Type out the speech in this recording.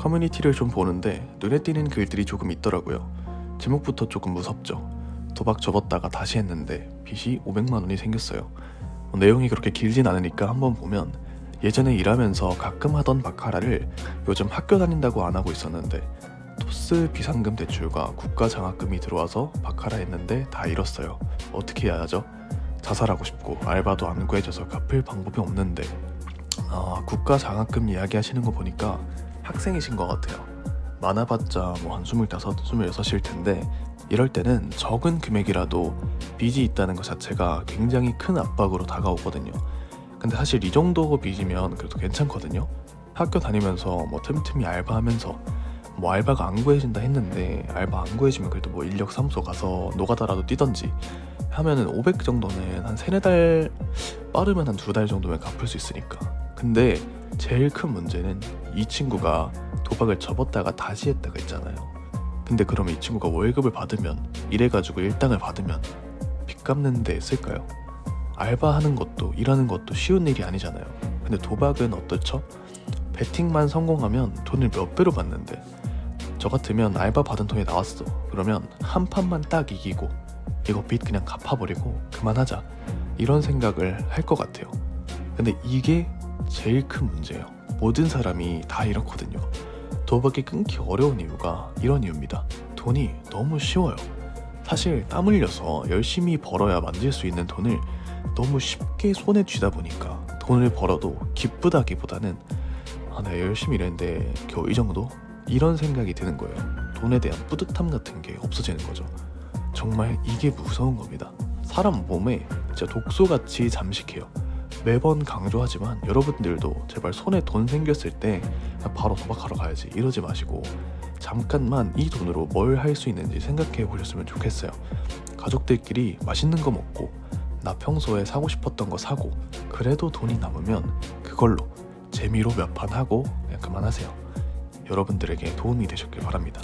커뮤니티를 좀 보는데 눈에 띄는 글들이 조금 있더라고요. 제목부터 조금 무섭죠. 도박 접었다가 다시 했는데 빚이 500만 원이 생겼어요. 뭐 내용이 그렇게 길진 않으니까 한번 보면 예전에 일하면서 가끔 하던 바카라를 요즘 학교 다닌다고 안 하고 있었는데 토스 비상금 대출과 국가 장학금이 들어와서 바카라 했는데 다 잃었어요. 어떻게 해야 하죠? 자살하고 싶고 알바도 안 구해져서 갚을 방법이 없는데 아, 국가 장학금 이야기 하시는 거 보니까 학생이신 것 같아요. 많아봤자 뭐 한 25, 26일 텐데 이럴 때는 적은 금액이라도 빚이 있다는 것 자체가 굉장히 큰 압박으로 다가오거든요. 근데 사실 이 정도 빚이면 그래도 괜찮거든요. 학교 다니면서 뭐 틈틈이 알바하면서 뭐 알바가 안 구해진다 했는데 알바 안 구해지면 그래도 뭐 인력 사무소 가서 노가다라도 뛰던지 하면은 500 정도는 한 세네 달 빠르면 한 두 달 정도면 갚을 수 있으니까. 근데 제일 큰 문제는 이 친구가 도박을 접었다가 다시 했다가 있잖아요. 근데 그러면 이 친구가 월급을 받으면 이래가지고 일당을 받으면 빚 갚는 데 쓸까요? 알바하는 것도 일하는 것도 쉬운 일이 아니잖아요. 근데 도박은 어떻죠? 베팅만 성공하면 돈을 몇 배로 받는데 저 같으면 알바 받은 돈이 나왔어. 그러면 한 판만 딱 이기고 이거 빚 그냥 갚아버리고 그만하자. 이런 생각을 할 것 같아요. 근데 이게 제일 큰 문제예요. 모든 사람이 다 이렇거든요. 도박이 끊기 어려운 이유가 이런 이유입니다. 돈이 너무 쉬워요. 사실 땀 흘려서 열심히 벌어야 만질 수 있는 돈을 너무 쉽게 손에 쥐다 보니까 돈을 벌어도 기쁘다기보다는 아, 내가 열심히 일했는데 겨우 이 정도? 이런 생각이 드는 거예요. 돈에 대한 뿌듯함 같은 게 없어지는 거죠. 정말 이게 무서운 겁니다. 사람 몸에 진짜 독소같이 잠식해요. 매번 강조하지만 여러분들도 제발 손에 돈 생겼을 때 바로 도박하러 가야지 이러지 마시고 잠깐만 이 돈으로 뭘 할 수 있는지 생각해 보셨으면 좋겠어요. 가족들끼리 맛있는 거 먹고 나 평소에 사고 싶었던 거 사고 그래도 돈이 남으면 그걸로 재미로 몇 판 하고 그만하세요. 여러분들에게 도움이 되셨길 바랍니다.